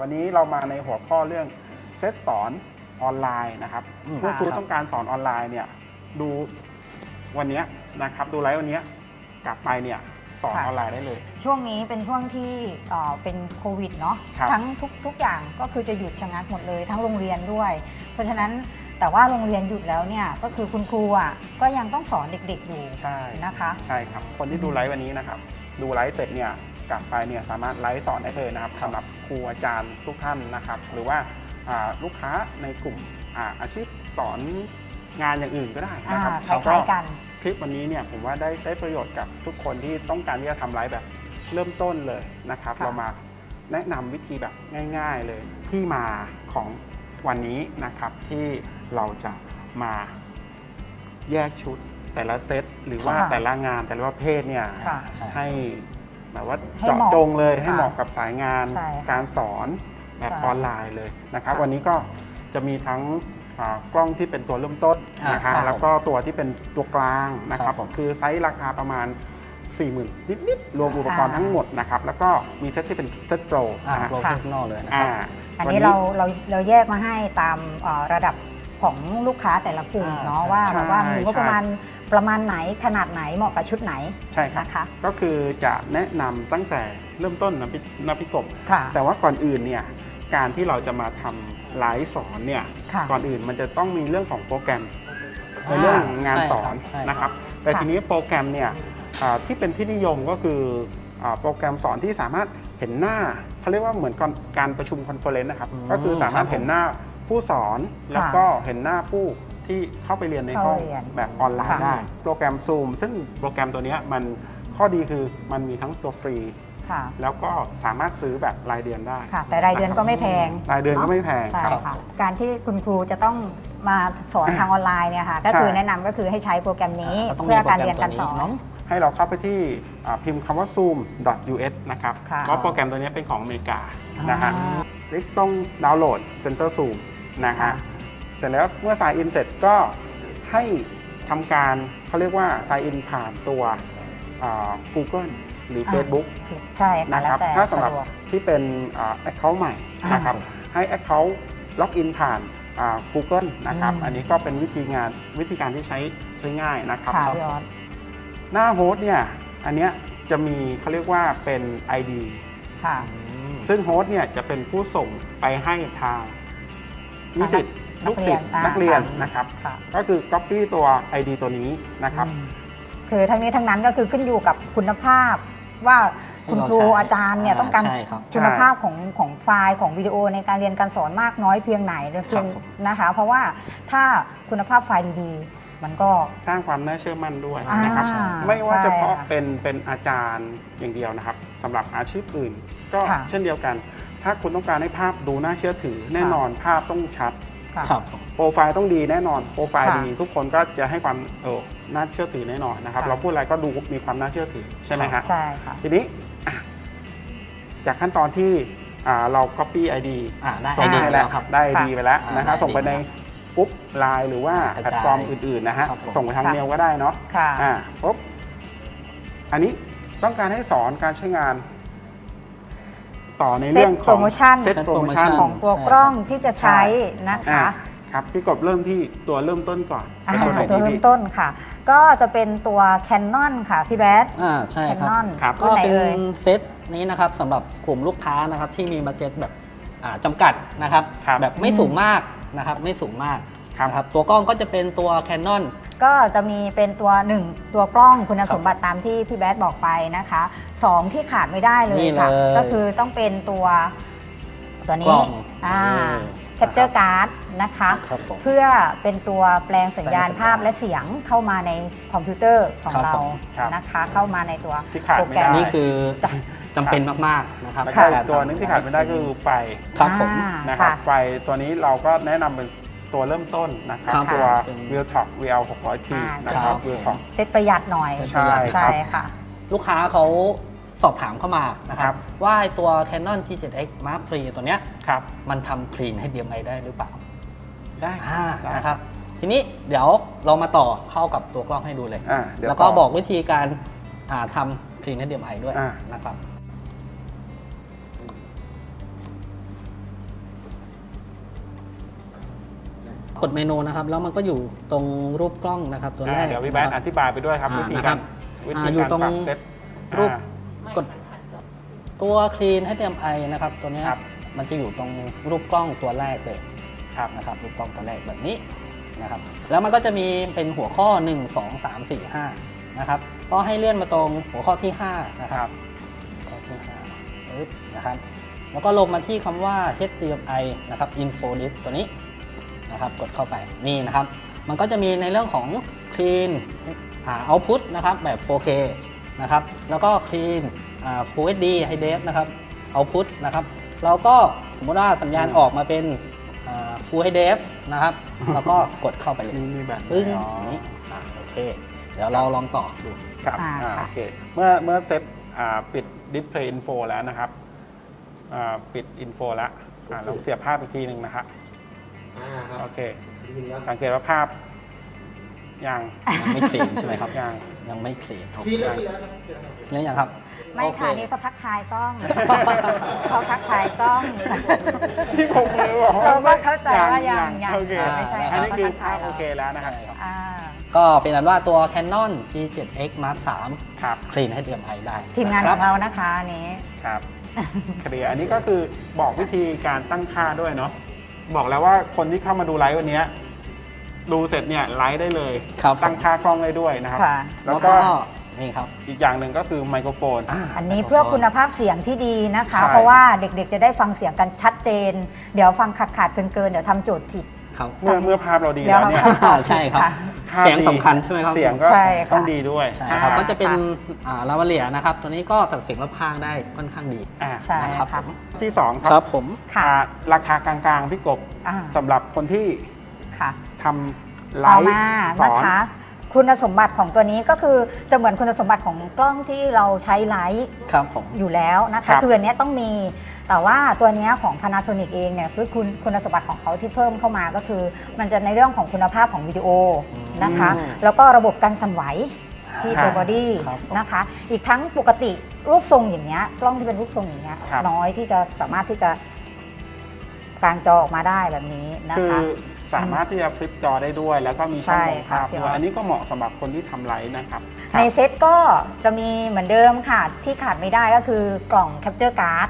วันนี้เรามาในหัวข้อเรื่องเซตสอนออนไลน์นะครับอืมเมื่อคุณครับต้องการสอนออนไลน์เนี่ยดูวันเนี้ยนะครับ ดูไลฟ์วันเนี้ยกลับไปเนี่ยสอนค่ะออนไลน์ได้เลย ช่วงนี้เป็นช่วงที่เอ่อเป็นโควิดเนาะครับทั้งทุกทุกอย่างก็คือจะหยุดชะงักหมดเลย ทั้งโรงเรียนด้วย เพราะฉะนั้นแต่ว่าโรงเรียนหยุดแล้วเนี่ยก็คือคุณครูอะก็ยังต้องสอนเด็กๆอยู่ใช่นะคะ ใช่ครับ คนที่ดูไลฟ์วันนี้นะครับ ดูไลฟ์เสร็จเนี่ย กลับไปเนี่ยสามารถไลฟ์สอนได้เลยนะครับสำหรับครูอาจารย์ทุกท่านนะครับ หรือว่าอ่าลูกค้าในกลุ่มอาอาชีพสอนงานอย่างอื่นก็ได้อ่านะครับคล้ายๆกันคลิปวันนี้เนี่ยผมว่าได้ได้ประโยชน์กับทุกคนที่ต้องการที่จะทำไลฟ์แบบเริ่มต้นเลยนะครับค่ะเรามาแนะนำวิธีแบบง่าย ๆเลยที่มาของวันนี้นะครับที่เราจะมาแยกชุดแต่ละเซตหรือว่าค่ะแต่ละงานแต่ละประเภทเนี่ยค่ะใช่ให้ แบบว่าให้เจาะเหมาะจงเลยให้ค่ะเหมาะกับสายงานใช่ค่ะการสอนแบบใช่ออนไลน์เลยนะครับ ค่ะวันนี้ก็จะมีทั้งอ่ากล้องที่เป็นตัวเริ่มต้นนะคครัรับบแล้วก็ตัวที่เป็นตัวกลางนะครับครับผมคือไซส์ราคาประมาณ 40,000 นิดๆรวมอุปกรณ์อ่า ทั้งหมดนะครับแล้วก็มีเซตที่เป็นเซตโปรอ่านะฮะโปรเฟชชั่นอลเลยนะคอ่ารับ อันวันี้เราเราเราแยกมาให้ตามเอ่อระดับของลูกค้าแต่ละกลุ่มอ่าเนาะใช่ว่าใช่แบบว่ามีงบใช่ประมาณ ประมาณไหนขนาดไหนเหมาะกับชุดไหนใช่ครับ นะคะก็คือจะแนะนำตั้งแต่เริ่มต้นนะพี่นะพี่กบ ค่ะแต่ว่าก่อนอื่นเนี่ยการที่เราจะมาทำไลฟ์สอนเนี่ยค่ะ ก่อนอื่นมันจะต้องมีเรื่องของโปรแกรมในเรื่องงานสอนใช่ครับ นะครับ แต่ค่ะ ทีนี้โปรแกรมเนี่ยอ่าที่เป็นที่นิยมก็คืออาโปรแกรมสอนที่สามารถเห็นหน้าเขาเรียกว่าเหมือนการการประชุมคอนเฟอเรนซ์นะครับ อืมก็คือสามารถครับผมเห็นหน้าผู้สอนแล้วก็เห็นหน้าผู้ที่เข้าไปเรียนในห้องเข้าเรียนแบบออนไลน์ค่ะ ได้ โปรแกรม Zoom ซึ่งโปรแกรมตัวเนี้ยมันข้อดีคือมันมีทั้งตัวฟรี ค่ะ แล้วก็สามารถซื้อแบบรายเดือนได้ค่ะแต่รายเดือนก็ไม่แพง รายเดือนก็ไม่แพงใช่ครับ ค่ะ การที่คุณครูจะต้องมาสอนทางออนไลน์เนี่ยค่ะ ก็ใช่คือแนะนำก็คือให้ใช้โปรแกรมนี้ก็ต้องมีเพื่อการโปรแกรมเรียนการสอนตัวนี้เนอะ ให้เราเข้าไปที่อ่าพิมพ์คำว่า zoom.us นะครับค่ะเพราะโปรแกรมตัวนี้เป็นของอเมริกานะฮะอ่าคลิกต้องดาวน์โหลด Center Zoom นะฮะค่ะ เสร็จแล้วเมื่อ sign in เสร็จก็ให้ทำการเขาเรียกว่า sign in ผ่านตัวอ่า Google หรือ Facebook ใช่ค่ะนะคแล้รัวบแต่ถ้าสำหรับะดวก ที่เป็นอ่า account ใหม่อ่านนะครับ ให้ account login ผ่านอ่า Google นะครับ อืม อันนี้ก็เป็นวิธีงานวิธีการที่ใช้ใช้ง่ายนะครับ ค่ะพี่ออสหน้าโฮสต์เนี่ย อันเนี้ยจะมีเขาเรียกว่าเป็น ID ค่ะ ซึ่งโฮสต์เนี่ยจะเป็นผู้ส่งไปให้ทางนิสิตนั ลูกกเรีศิยษนย์อ่านักเรียนค่ะนะครับ ค่ะ ก็คือ Copy ตัว ID ตัวนี้นะครับอืมคือทั้งนี้ทั้งนั้นก็คือขึ้นอยู่กับคุณภาพ ว่าคุณครูที่เราใช้อาจารย์เนี่ยอ่าต้องการใช่ครับ คุณภาพของของไฟล์ของวิดีโอในการเรียนการสอนมากน้อยเพียงไหนเพียงครับผม นะคะ เพราะว่าถ้าคุณภาพไฟล์ดีๆ มันก็ สร้างความน่าเชื่อมั่นด้วยอ่านะครับใช่ไม่ว่าเฉพาะใช่ค่ะเป็นเป็นอาจารย์อย่างเดียวนะครับสำหรับอาชีพอื่น ก็ค่ะเช่นเดียวกัน ถ้าคุณต้องการให้ภาพดูน่าเชื่อถือ แน่นอนภาพต้องชัด ค่ะครับผมโปรไฟล์ต้องดีแน่นอนโปรไฟล์ค่ะดีทุกคนก็จะให้ความเออน่าเชื่อถือแน่นอนนะครับค่ะเราพูดอะไรก็ดูมีความน่าเชื่อถือใช่ไหมฮะใช่ค่ะทีนี้อะจากขั้นตอนที่อ่าเรา copy ID อ่าได้ส่งไอเดียให้แล้แล้ววครับได้ ID ไปแล้วอ่านะฮะได้ส่งไปใน ID กรุ๊ปไลน์หรือว่าอ่ากแพลตฟอร์มกระจายอื่นๆนะฮะครับผมส่งไปทางค่ะเมลก็ได้เนาะค่ะอ่าปุ๊บอันนี้ต้องการให้สอนการใช้งาน ต่อในเรื่องของเซ็ตโปรโมชั่นเซ็ตโปรโมชั่นใช่ของตัวกล้องที่จะใช้นะอ่าคะ ครับพี่กบเริ่มที่ตัวเริ่มต้นก่อนอ่าเป็นตัวไหนตัวดีเริ่พี่มต้นค่ะ ก็จะเป็นตัว Canon ค่ะ พี่แบทอ่าใช่ครับ Canon ครับ รุ่ก็นไหนเป็นเอ่ย เซตนี้นะครับสำหรับกลุ่มลูกค้านะครับที่มีบัตเจ็ตแบบอ่าจำกัดนะครับ ครับแบบไม่สูงมากนะครับไม่สูงมากครับ นะครับ ตัวกล้องก็จะเป็นตัว Canon ก็จะมีเป็นตัว 1 ตัวกล้องคุณครับสมบัติตามที่พี่แบทบอกไปนะคะ 2 ที่ขาดไม่ได้เลยนี่ค่ะ เลยก็คือต้องเป็นตัวตัวกล้นี้องอ่านี่ Capture Card นะคะ ครับผมเพื่อเป็นตัวแปลงสัญญาณแปลงสัญญาณภาพและเสียงเข้ามาในคอมพิวเตอร์ของครับเราผม ครับนะคะ เข้ามาในตัวที่ขาดโปรไม่แกรได้มนี่คือจ้ะจำเป็นมากๆนะครับแล้วค่ะก็อีกตัวหนึงที่ขาดไม่ได้ก็คือไฟครับผม อ่านะครับค่ะไฟตัวนี้เราก็แนะนำเป็น ตัวเริ่มต้นนะครับครับตัว เป็น w i l t o c VL 600T อ่านะคครัรับบ w i l t o c เซตประหยัดหน่อย ใช่ครับใช่ค่ะ ลูกค้าเขาสอบถามเข้ามานะคครัรับ บ ว่าไอ้ตัว Canon G7X Mark III ตัวเนี้ยครับ มันทำคลีนให้ DMI ได้หรือเปล่าได้อ่าได้ นะครับ ทีนี้เดี๋ยวเรามาต่อเข้ากับตัวกล้องให้ดูเลย อ่าเดี๋ยวแล้วก็ต่อบอกวิธีการอ่าทำคลีนให้ DMI ด้วยอ่า นะครับ กดเมนูนะครับ แล้วมันก็อยู่ตรงรูปกล้องนะครับตัวแรอ่ากเดี๋ยวพี่แบงค์นะอครับธิบายไปด้วยครับ อ่าวิธีนะครัการบวิอ่าธีอยู่การตรงปรับเซตรูป อ่า กดตัว clean HDMI นะครับ ตัวเนี้ยครับ มันจะอยู่ตรงรูปกล้องตัวแรกเลยครับนะครับ รูปกล้องตัวแรกแบบนี้นะครับ แล้วมันก็จะมีเป็นหัวข้อ 1 2 3 4 5นะครับก็ให้เลื่อนมาตรงหัวข้อที่5นะคครับ รับข้อที่5ปึ๊บนะครับ แล้วก็ลงมาที่คำว่า HDMI นะครับ info list ตัวนี้ นะครับกดเข้าไปนี่นะครับ มันก็จะมีในเรื่องของ clean อ่า output นะครับแบบ 4K นะครับแล้วก็ clean อ่า Full HD High Def นะครับ output นะครับเราก็สมมติว่าสัญญาณออกมาเป็นอ่า Full High Def นะครับแล้วก็กดเข้าไปเลยนี่มีแบบปึ้งอ๋ออย่างนี้อ่าโอเค เดี๋ยวเราลองต่อดู ครับอ่าอ่าค่ะ โอเคเมื่อเมื่อเซตอ่าปิด display info แล้วนะครับอ่าปิด info แล้วอ่าเราเสียบภาพอีกทีหนึ่งนะครับ อ่าครับโอเคได้ยินแล้วสังเกตว่าภาพยังยังไม่ clean ใช่ไหมครับ ยัง ยังไม่ clean โอเคพี่แล้วพี่แล้วครับพี่แล้วครับ clean ยังครับไม่ค่ะโอเคนี่เขาทักทายกล้องเขาทักทายกล้อง ที่ผมเลยบอกเราก็เข้าใจว่ายังยังโอเคไม่ใช่อันนี้คือเขาทักทาภายพเราโอเคแล้วนะครับใช่ครับ อ่าก็เป็นอันว่าตัว Canon G7X Mark ครับ3 clean HDMI ได้ทีมงานะขครัอบงเรานะคะอันนี้ ครับ เคลียร์อันนี้ก็คือบอกวิธีการตั้งค่าด้วยเนาะ บอกแล้วว่าคนที่เข้ามาดูไลฟ์วันเนี้ยดูเสร็จเนี่ยไลฟ์ได้เลย ครับผม ตั้งค่ากล้องได้ด้วยนะครับ ค่ะ แล้แล้ววก็ก็นี่ครับ อีกอย่างหนึ่งก็คือไมโครโฟน อันนี้เพื่อคุณภาพเสียงที่ดีนะคะ ใช่ เพราะว่าเด็กๆจะได้ฟังเสียงกันชัดเจน เดี๋ยวฟังขาดขาดๆเกินเกินๆเดี๋ยวทำโจทย์ผิด ครับ เมื่อเมื่อภาพเราดีเดี๋ยวแล้วเราเนี่ยทำต่อผิดใช่ครับค่ะภาพเสียงดีสำคัญใช่ไหมครับ เสียงก็ใช่ค่ะ ต้องดีด้วยใช่ครับอ่าก็จะเป็นค่ะ อ่าลาวาเลียนะครับ ตัวนี้ก็ตัดเสียงรอบข้างได้ค่อนข้างดี อ่าใช่นะครับผค่ะมที่สองคครัรับบผม ค่ะอ่าราคากลางๆพี่กบอ่าสำหรับคนที่ค่ะทำไลต่อฟ์มาสอนะน คะ คุณสมบัติของตัวนี้ก็คือจะเหมือนคุณสมบัติของกล้องที่เราใช้ไลท์ ครับผม อยู่แล้วนะครัคะบคืออันเนี้ยต้องมี แต่ว่าตัวเนี้ยของ Panasonic เองเนี่ยคือคุณคุณสมบัติของเขาที่เพิ่มเข้ามาก็คือ มันจะในเรื่องของคุณภาพของวิดีโอนะคะอืมแล้วก็ระบบการสั่นไหวที่ครับตัวบอดี้ครับผมนะคะ อีกทั้งปกติรูปทรงอย่างเงี้ยกล้องที่เป็นรูปทรงอย่างเงี้ยครับน้อยที่จะสามารถที่จะกางจอออกมาได้แบบนี้นะคือคะสามารถที่จะฟลิปจอได้ด้วย แล้วก็มีช่องใช่ของภาพค่ะพี่ด้อวอยสอันนี้ก็เหมาะสำหรับคนที่ทำไลฟ์นะครับคในรับเซ็ตก็จะมีเหมือนเดิมค่ะ ที่ขาดไม่ได้ก็คือกล่องแคปเจอร์การ์ด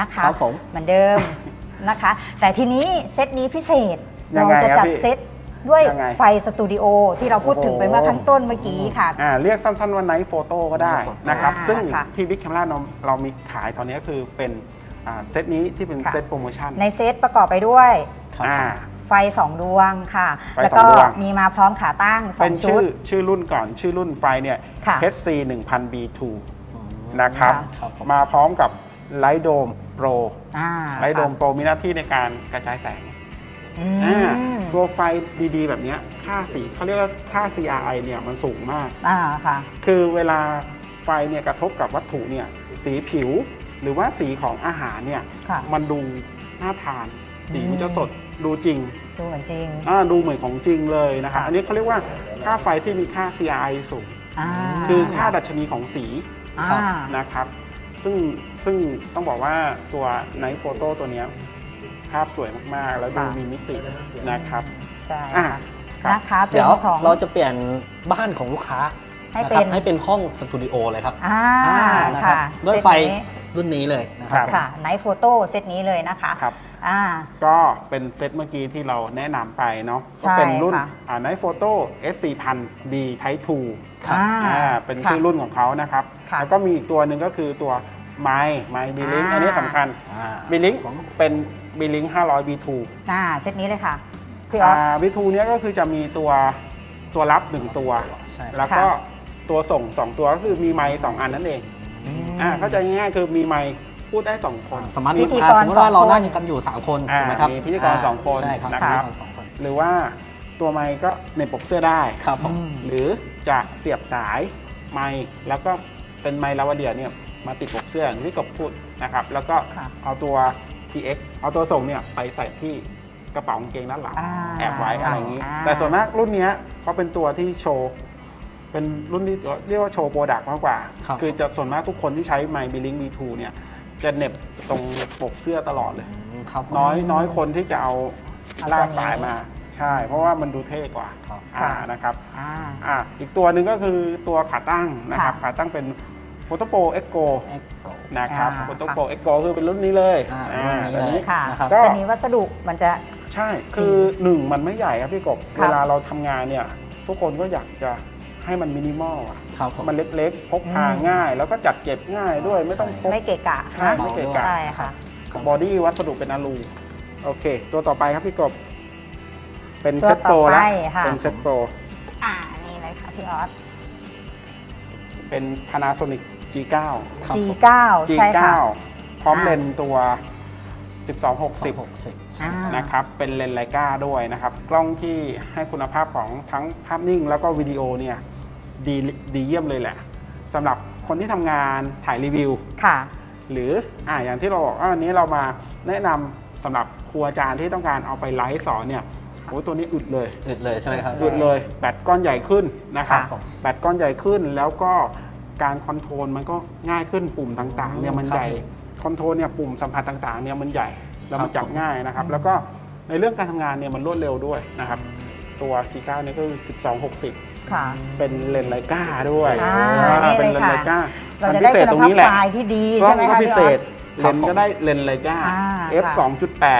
นะคะครับผมเหมือนเดิมนะคะ แต่ทีนี้เซตนี้พิเศษยัเรางไงจะครับจัดพี่เซตด้วยยังไง ไฟสตูดิโอที่เราพูดถึงไปเมื่อข้างต้นเมื่อกี้ค่ะ อ่าเรียกสั้นๆว่าไนท์โฟโต้ก็ได้ Night Photo นะครับ อ่าซึ่งค่ะที่บิ๊กแคมราเราเรามีขายตอนนี้คือเป็นอ่าเซตนี้ที่เป็นค่ะ เซตโปรโมชั่นในเซตประกอบไปด้วยครับอ่า ไฟ 2 ดวงค่ะ ไฟแล้วสอก็งดวง มีมาพร้อมขาตั้ง เป็น2 ชุชื่อด ชื่อรุ่นก่อนชื่อรุ่นไฟเนี่ย ค่ะ HC 1000 B2 นะครับค่ะครับผม มาพร้อมกับ ไลท์โดมโปรอ่าไลท์โดมโปรมีหน้าที่ในการกระจายแสงอือ่ามตัวไฟดีๆ แบบเนี้ยค่าสีเขาเรียกว่าค่า CRI เนี่ยมันสูงมากอ่าค่ะคือเวลาไฟเนี่ยกระทบกับวัตถุเนี่ยสีผิว หรือว่าสีของอาหารเนี่ยค่ะมันดูน่าทาน สีอืมมันจะสดดูจริง ดูเหมือนจริงอ่าดูเหมือนของจริงเลยนะครับค่ะอันนี้เขาเรียกว่าค่าไฟที่มีค่า CRI สูงอ่าคือค่าดัชนีของสีอ่าครับนะครับ ซึ่งซึ่งต้องบอกว่าตัว Night Photo ตัวเนี้ยภาพสวยมาก ๆ แล้วดูค่ะ มีมิตินะครับ ใช่อะ ค่ะครับนะคะเป็นเดี๋ยวของ เราจะเปลี่ยนบ้านของลูกค้าให้นะเป็ครับนให้เป็นห้องสตูดิโอเลยครับอ่าอ่านะครับค่ะด้วยเซตไฟนี้รุ่นนี้เลยนะครับ ค่ะไนท์โฟโต้เซตนี้เลยนะคะ ครับ อ่า ก็เป็นเซตเมื่อกี้ที่เราแนะนำไปเนาะใช่ก็เป็นรุ่นค่ะอ่า Night Photo S4000 B Type 2ครับอ่าอ่าเป็นค่ะชื่อรุ่นของเขานะครับ ค่ะแล้วก็มีอีกตัวหนึ่งก็คือตัว My My b l i n k อ่า อันนี้สำคัญ อ่า b l i n k เป็น b l i n k 500 B2 อ่าเซตนี้เลยค่ะพี่ออฟ อ่า B2 เนี้ยก็คือจะมีตัวตัวรับ 1 ตัว ใช่แล้วก็ค่ะตัวส่ง 2 ตัวก็คือมีไมค์สองอันนั่นเองอ่าเข้าใจง่ายๆคือมีไมค์ พูดได้2คนสามารถพิธีอ่ากรสมมติว่าสองเราคนนั่งกันอยู่ 3 คนอ่าถูกไหมครับมีพิธีกรสองคนใช่ครับนะครับพิธีกสองคนหรือว่าตัวไมค์ก็ในปกเสื้อได้ ครับผม หรือจะเสียบสายไมค์แล้วก็เป็นไมค์ลาวาเดียเนี่ยมาติดปกเสื้ออย่างที่กบพูดนะครับแล้วก็ค่ะ เอาตัว TX เอาตัวส่งเนี่ยไปใส่ที่กระเป๋ากางเกงด้านหลัง อ่าแอบไว้อะไรอย่างนี้อ่าแต่ส่วนมากรุ่นเนี้ยเขาเป็นตัวที่โชว์ เป็นรุ่นที่เรียกว่าโชว์โปรดักต์มากกว่าครับ อจะส่วนมากทุกคนที่ใช้ไมค์บิลิง B2 เนี่ย จะเหน็บตรงปกเสื้อตลอดเลย ครับผม น้อยน้อยคนที่จะเอาเอาลากตัวนี้สายมาใช่ช่ เพราะว่ามันดูเท่กว่าครับ อ่าค่ะ นะครับอ่า อ่าอีกตัวหนึ่งก็คือตัวขาตั้งนะครับ ค่ะ ขาตั้งเป็น p h o t o p o Echo Echo นะครับอ่า p h o t o p o Echo คือเป็นรุ่นนี้เลยอ่าอ่ารุ่นนี้เลยค่ะ นะครับ ก็ แต่นี้วัสดุมันจะ ใช่ คือหนึ่งมันไม่ใหญ่ครับพี่กบ ครับเวลาเราทำงานเนี่ย ทุกคนก็อยากจะ ให้มันมินิมอลอะครับผม มันเล็กๆ พกพาอืมง่าย แล้วก็จัดเก็บง่ายด้วยไม่ต้องพก ไม่เกะกะใช่นะไม่เกะกะ ใช่ค่ะ บอดี้วัสดุเป็นอลูโอเค ตัวต่อไปครับพี่กบ เป็นตัวเซ็ตโปรต่อไปแล้วค่ะ เป็นเซ็ตโปรอ่านี่เลยค่ะพี่ออส เป็น Panasonic G9 ครับผม G9 ใช่ G9 ค่ะ พร้อมอ่า เลนส์ตัว 1260 60อ่า นะครับเป็นเลนส์ไลกาด้วยนะครับ กล้องที่ให้คุณภาพของทั้งภาพนิ่งแล้วก็วิดีโอเนี่ย ดีดีเยี่ยมเลยแหละสำหรับคนที่ทำงานถ่ายรีวิว ค่ะ หรืออ่าอย่างที่เราบอกว่าวันนี้เรามาแนะนำสำหรับครูอาจารย์ที่ต้องการเอาไปไลฟ์สอนเนี่ยโอ้ตัวนี้อึดเลย อึดเลยใช่ไหมครับอึดเลยแบตก้อนใหญ่ขึ้นนะครับค่ะ แบตก้อนใหญ่ขึ้นแล้วก็การคอนโทรลมันก็ง่ายขึ้นปุ่มต่างๆเนี่ยมันครับใหญ่คอนโทรลเนี่ยปุ่มสัมผัสต่างๆเนี่ยมันใหญ่แล้วมันครับจับง่ายนะครับ แล้วก็ในเรื่องการทำงานเนี่ยมันรวดเร็วด้วยนะครับ ตัว G9 เนี่ยก็คือ1260 ค่ะ เป็นเลนส์ไลกาด้วยอ่าอ่านี่เป็นเลยเลนส์ไลค่ะกาเราจะได้พิเศษคุณตรงภาพนี้แหละไฟล์ที่ดีกล้ใช่องไหมก็คะพิพี่อเศอษส เลนส์ก็ได้เลนส์ไลกา อ่า f ค่ะ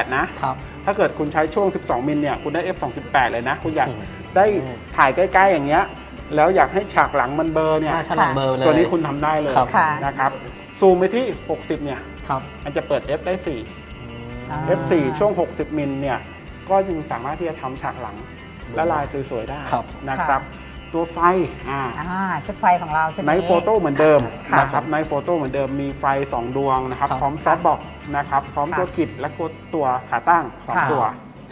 2.8 นะ ครับ ถ้าเกิดคุณใช้ช่วง 12 มิลเนี่ย คุณได้ f 2.8 เลยนะ คุณอยากอืม ได้ถ่ายใกล้ ๆ อย่างเงี้ย แล้วอยากให้ฉากหลังมันเบลอร์เนี่ย หน้าฉลับเบอร์เลย ตัวนี้คุณทำได้เลยครับ ค่ะ นะครับ ซูมไปที่ 60 เนี่ย ครับมันจะเปิด f ได้ อ่า 4 f 4ช่วง 60 มิลเนี่ย ก็ยังสามารถที่จะทำฉากหลังและลายสวยๆได้ครับ นะครับ ตัวไฟอ่าอ่าชุดไฟของเราชุดในนี้โฟโต้เหมือนเดิมค่ะนะครับในโฟโต้เหมือนเดิมมีไฟ 2 ดวงนะครับ ครับพร้อมซอฟต์บอกนะครับพร้อมค่ะตัวกิจและตัวขาตั้งสองค่ะ ตัว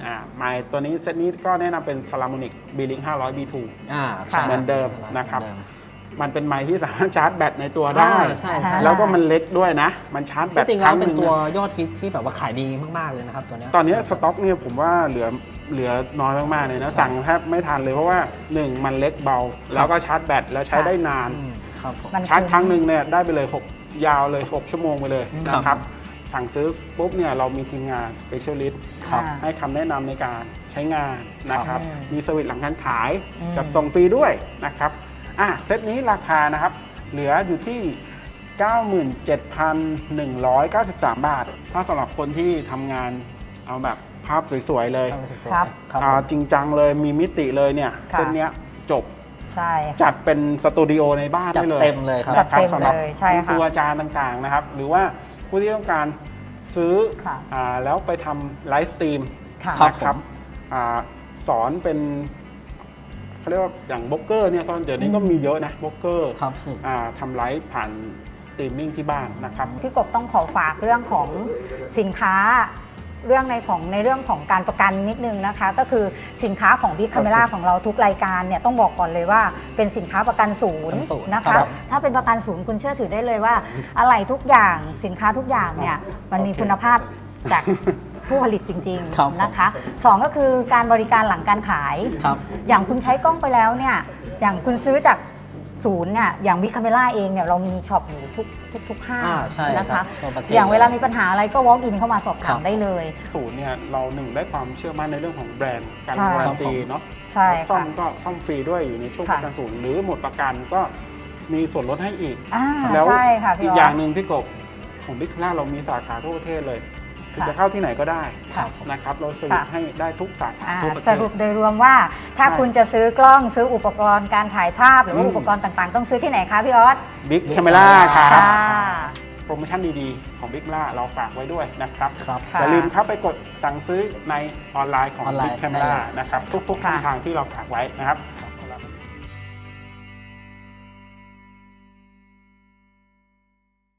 อ่าไมค์ตัวนี้เซตนี้ก็แนะนำเป็น s a l a m o n i c B-Link 500 B2 อ่าค่ะ เหมือนเดิมนะครับ เหมือเดิม มันเป็นไมค์ที่สามารถชาร์จแบตในตัวได้ อ่าใช่ใช่แล้วก็มันเล็กด้วยนะ มันชาร์จแบที่ตจริงคแล้รั้วงหเป็นนึ่งตัวเนี่ยยอดฮิตที่แบบว่าขายดีมากๆเลยนะครับตัวเนี้ย ตอนนี้สต็อกเนี่ยผมว่าเหลือเหลือน้อยมากๆเลยนะสั่งแทบไม่ทันเลยเพราะว่า1มันเล็กเบา แล้วก็ชาร์จแบตแล้วใช้ได้นาน อืมครับผม มันชาร์จครั้งหนึ่งเนี่ยได้ไปเลย 6 ยาวเลย 6 ชั่วโมงไปเลยครับ นะครับ สั่งซื้อปุ๊บเนี่ยเรามีทีมงาน specialist ครับ อ่า ให้คำแนะนำในการใช้งานนะครับ ครับมีสวิตช์หลังการขายอืม จัดส่งฟรีด้วยนะครับ อะเซตนี้ราคานะครับ เหลืออยู่ที่ 97,193 บาท ถ้าสำหรับคนที่ทำงานเอาแบบภาพสวยๆเลยครับครับอ่าผมจริงจังเลยมีมิติเลยเนี่ย ค่ะเซตเนี้ยจบใช่ค่ะ จัดเป็นสตูดิโอในบ้านจัดได้เลยเต็มเลยครับ จัดเต็มนะครับสำหรับเลยใช่คุณค่ะครูอาจารย์ต่างๆนะครับ หรือว่าผู้ที่ต้องการซื้อค่ะ อ่าแล้วไปทำไลฟ์สตรีม ค่ะครับ นะครับอ่าสอนเป็น เขาเรียกว่าอย่างบล็อกเกอร์เนี่ยก็เดี๋ยวนี้ก็มีเยอะนะบล็อกเกอร์ครับพี่อ่าทำไลฟ์ผ่านสตรีมมิ่งที่บ้านนะครับ พี่กบต้องขอฝากเรื่องของสินค้าเรื่องในของในเรื่องของการประกันนิดนึงนะคะ ก็คือสินค้าของ Big Camera ของเราทุกรายการเนี่ยต้องบอกก่อนเลยว่าเป็นสินค้าประกันศูนย์ประกันศูนย์นะครัคะ บ ถ้าเป็นประกันศูนย์คุณเชื่อถือได้เลยว่า อะไรทุกอย่างสินค้าทุกอย่างเนี่ยมันมีโอเคคุณภาพจาก ผู้ผลิตจริงครับผมๆนะคะสองก็คือการบริการหลังการขาย ครับ อย่างคุณใช้กล้องไปแล้วเนี่ย อย่างคุณซื้อจากศูนย์เนี่ย อย่างวิคาเมล่าเองเนี่ยเรามีช็อปอยู่ทุกทุกทุกห้างอ่าใช่นะครัคะบทั่วประเทศอย่างเวลามีปัญหาอะไรก็ walk in เข้ามาสอบครัถามบได้เลย ศูนย์เนี่ยเราหนึ่งได้ความเชื่อมั่นในเรื่องของแบรนด์ การใช่ การันตีเนาะใช่ซ่อค่ะ มก็ซ่อมฟรีด้วยอยู่ในช่วงค่ะ ประกันศูนย์หรือหมดประกันก็มีส่วนลดให้อีก อ่าแล้วใช่ค่ะพี่อีกอออย่างส หนึ่งพี่กบของบิ๊กล่าเรามีสาขาทั่วประเทศเลย คือค่ะจะเข้าที่ไหนก็ได้ค่ะนะครับเราสรุปค่ะ ให้ได้ทุกสาขาอ่าทั่วประเทสศ รุปโดยรวมว่าถ้าใช่คุณจะซื้อกล้องซื้ออุปกรณ์การถ่ายภาพหรือว่าอืม อุปกรณ์ต่างๆ ต้องซื้อที่ไหนคะพี่ออสบิ๊ก Big แคมเมล่า Camera ครับ ค่ะ โปรโมชั่นดีๆ ของบิ๊กล่าเราฝากไว้ด้วยนะครับ ครับ ค่ะ อย่าลืมครับไปกดสั่งซื้อในออนไลน์ของ ออนไลน์บิ๊กแคมเมล่าได้เลย นะครับ ทุกๆค่ะช่องทางที่เราฝากไว้นะครับ